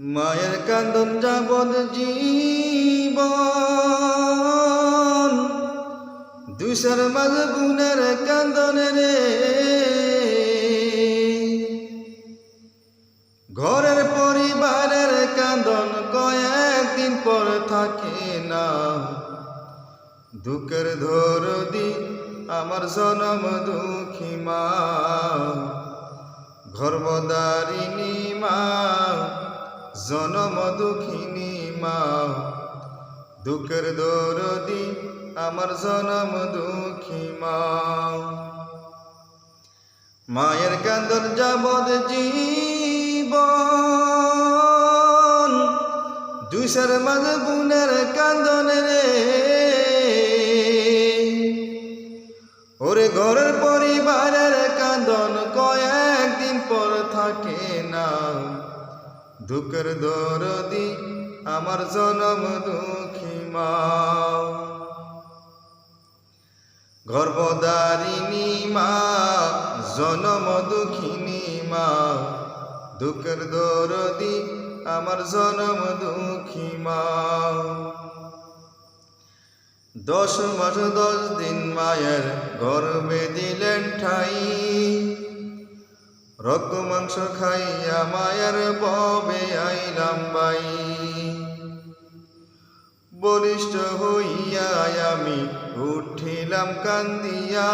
মায়ের কান্দন যাবদ জীবন। দুসর মাঝ গুণের কান্দন রে ঘরের পরিবারের কান্দন কয়েকদিন পর থাকে না। দুঃখের ধরদি আমার জনম দুঃখী মা। গর্ভদারিণী মা জনম দুঃখিনী মা, দুঃখের দরদি আমার জনম দুঃখী মা। মায়ের কান্দন যাবদ জীবন দুইশার মাঝ বুনের কান্দন রে। ওরে ঘরের পরিবারের দুঃখের দরদি আমার জনম দুঃখী মা গর্ভদারিণী মা, জনম দুঃখিনী মা, দুঃখের দরদি আমার জনম দুঃখী মা দশ মাস দশ দিন মায়ের গর্বে দিলেন ঠাই। রক্ত মাংস খাইয়া মায়ের ববে আইলাম বাই বলিষ্ঠ হইয়া আমি উঠিলাম কান্দিয়া,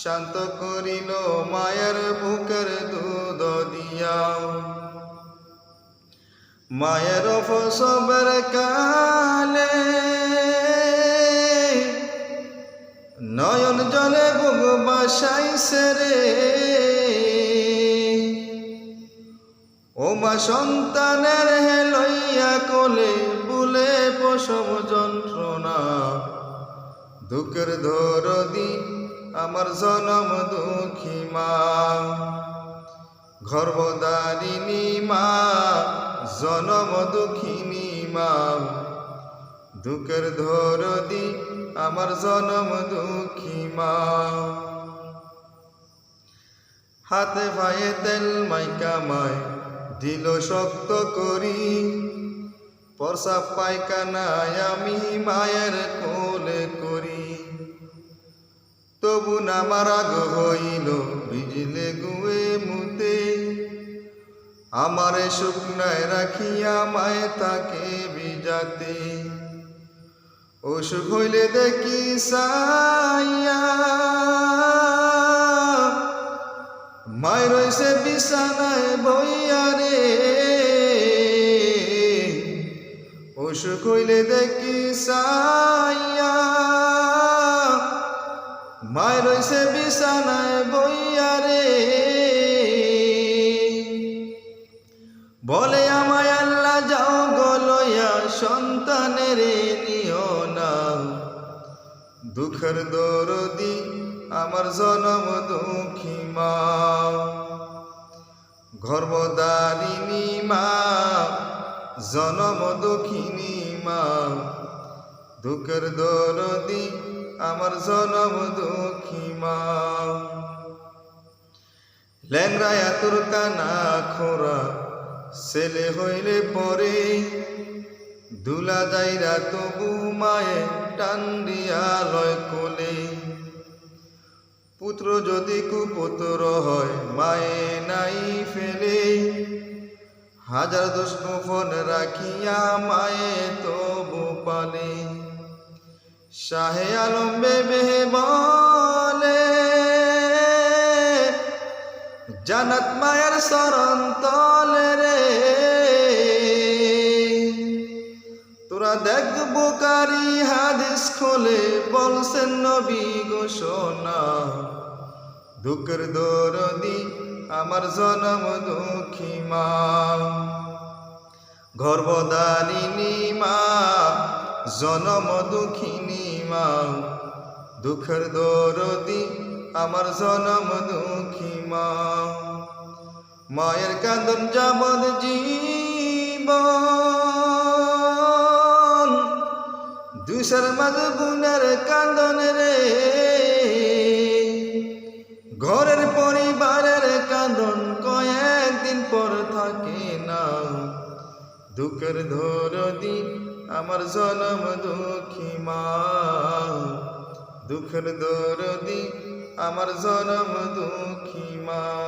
শান্ত করিল মায়ের বুকের দুধ দিয়া। মায়ের ফসবের কালে নয়ন জলে বুক বাসাইছে রে। মা সন্তানের হে লইয়া কোলে বুলে প্রসব যন্ত্রণা। দুঃখের ধরদি আমার জনম দুঃখী মা। গর্ভদারিণী মা, জনম দুঃখিনী মা। দুঃখের ধরদি আমার জনম দুঃখী মা। হাতে ভাইয়ে তেল মাইকা মায় দিল শক্ত করি, পরসা পায়খানায় আমি মায়ের কোলে করি। তবু না মারা গো হইল বিজলে গুয়ে মুতে। আমারে শুকনায় রাখিয়া মায়ে তাকে বিজাতে অসুখ হইলে দেখি সাইয়া মায় রয়েছে বিছানায় বইয়া রে। অসুখ হইলে দেখি সাইয়া। মায় রয়েছে বিছানায় বইয়া রে। বলে আমায় আল্লাহ যাও গলয়া সন্তানের নিও না দুঃখের দরদি আমার জনম দুঃখী মা। গর্ভদারিণী মা, জনম দুঃখিনী মা। দুঃখের দরদি আমার জনম দুঃখী মা। ল্যাংরায়া তোর কানা খোরা, ছেলে হইলে পরে দুলা যাইরা তবু মায়ে টান্ডিয়া লয় কোলে। পুত্র যদি কুপুত্র হয়, মায়ে নাই ফেলে। হাজার দোষ গোপন রাখিয়া মায়ে তবু পালে। শাহে আলম বেবে বলে জানাত মায়ের শরণ নবী ঘোষণা দুঃখের দরদি আমার জনম দুঃখী মা। গর্ভদারিণী মা, জনম দুঃখিনী মা। দুঃখের দরদি আমার জনম দুঃখী মা। মায়ের কান্দন যাবদ জীবন দুসর মদ বুনের কান্দন রে। ঘরের পরিবারের কান্দন কয়েকদিন পর থাকে না। দুঃখের ধরদি আমার জনম দুঃখী মা। দুঃখের দরদি আমার জনম দুঃখী মা।